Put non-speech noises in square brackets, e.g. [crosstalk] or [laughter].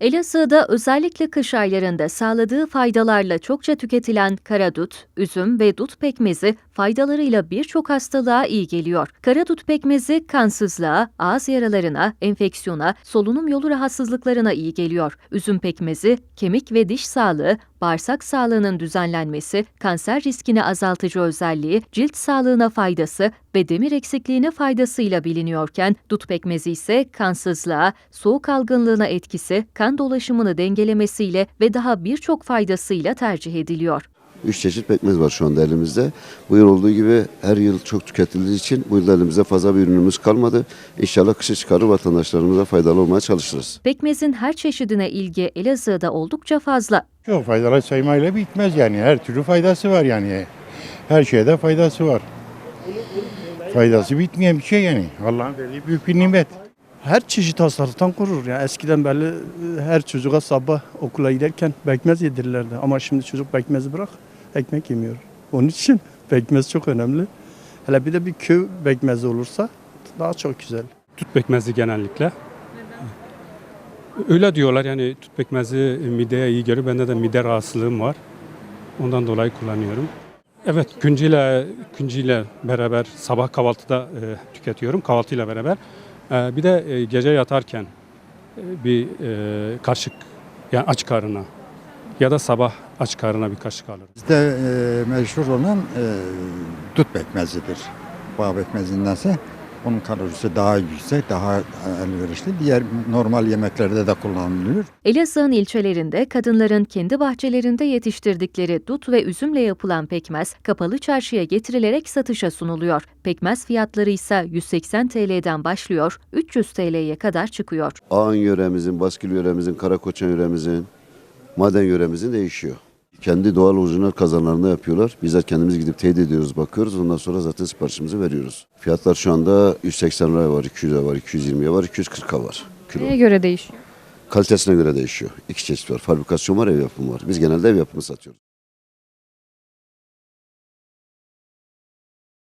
Elazığ'da özellikle kış aylarında sağladığı faydalarla çokça tüketilen karadut, üzüm ve dut pekmezi faydalarıyla birçok hastalığa iyi geliyor. Karadut pekmezi kansızlığa, ağız yaralarına, enfeksiyona, solunum yolu rahatsızlıklarına iyi geliyor. Üzüm pekmezi kemik ve diş sağlığı, bağırsak sağlığının düzenlenmesi, kanser riskini azaltıcı özelliği, cilt sağlığına faydası ve demir eksikliğine faydasıyla biliniyorken dut pekmezi ise kansızlığa, soğuk algınlığına etkisi, kan dolaşımını dengelemesiyle ve daha birçok faydasıyla tercih ediliyor. Üç çeşit pekmez var şu anda elimizde. Bu yıl olduğu gibi her yıl çok tüketildiği için bu yıl elimizde fazla bir ürünümüz kalmadı. İnşallah kışa çıkarır vatandaşlarımıza faydalı olmaya çalışırız. Pekmezin her çeşidine ilgi Elazığ'da oldukça fazla. Çok faydalı saymayla bitmez yani. Her türlü faydası var yani. Her şeyde faydası var. Faydası bitmeyen bir şey yani. Allah'ın verdiği büyük bir nimet. her çeşit hastalıktan korur. Yani eskiden belli e, her çocuğa sabah okula giderken pekmez yedirirlerdi. Ama şimdi çocuk pekmezi bırak ekmek yemiyor. Onun için [laughs] pekmez çok önemli. Hele bir de bir köy pekmezi olursa daha çok güzel. Tut pekmezi genellikle. Öyle diyorlar yani tut pekmezi mideye iyi geliyor. Bende de mide rahatsızlığım var. Ondan dolayı kullanıyorum. Evet küncüyle, küncüyle beraber sabah kahvaltıda e, tüketiyorum. Kahvaltıyla beraber. E, bir de e, gece yatarken e, bir e, kaşık yani aç karnına ya da sabah aç karnına bir kaşık alırım. Bizde e, meşhur olan e, dut pekmezidir. Bağ pekmezindense onun kalorisi daha yüksek, daha elverişli. Diğer normal yemeklerde de kullanılıyor. Elazığ'ın ilçelerinde kadınların kendi bahçelerinde yetiştirdikleri dut ve üzümle yapılan pekmez kapalı çarşıya getirilerek satışa sunuluyor. Pekmez fiyatları ise 180 TL'den başlıyor, 300 TL'ye kadar çıkıyor. Ağın yöremizin, Baskül yöremizin, Karakoçan yöremizin, Maden yöremizin değişiyor. Kendi doğal orijinal kazanlarında yapıyorlar. Bizzat kendimiz gidip teyit ediyoruz, bakıyoruz. Ondan sonra zaten siparişimizi veriyoruz. Fiyatlar şu anda 180 liraya var, 200 liraya var, 220'ye var, 240'a var. Kilo. Neye göre değişiyor? Kalitesine göre değişiyor. İki çeşit var. Fabrikasyon var, ev yapımı var. Biz genelde ev yapımı satıyoruz.